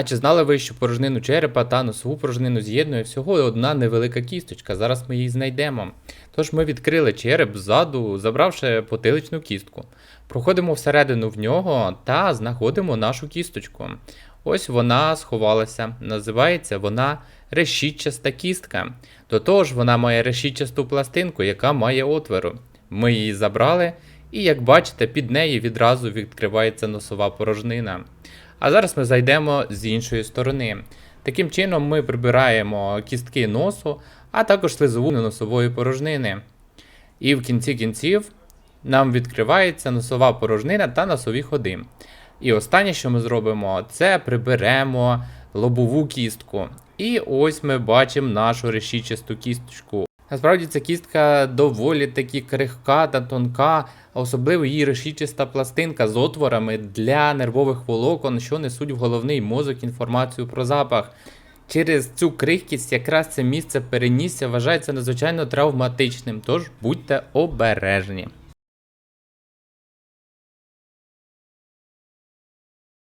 А чи знали ви, що порожнину черепа та носову порожнину з'єднує всього одна невелика кісточка? Зараз ми її знайдемо. Тож ми відкрили череп ззаду, забравши потиличну кістку. Проходимо всередину в нього та знаходимо нашу кісточку. Ось вона сховалася. Називається вона решітчаста кістка. До того ж, вона має решітчасту пластинку, яка має отвору. Ми її забрали, і як бачите, під нею відразу відкривається носова порожнина. А зараз ми зайдемо з іншої сторони. Таким чином ми прибираємо кістки носу, а також слизову носової порожнини. І в кінці кінців нам відкривається носова порожнина та носові ходи. І останнє, що ми зробимо, це приберемо лобову кістку. І ось ми бачимо нашу решітчасту кісточку. Насправді ця кістка доволі таки крихка та тонка, а особливо її решічиста пластинка з отворами для нервових волокон, що несуть в головний мозок інформацію про запах. Через цю крихкість якраз це місце перенісся вважається надзвичайно травматичним, тож будьте обережні.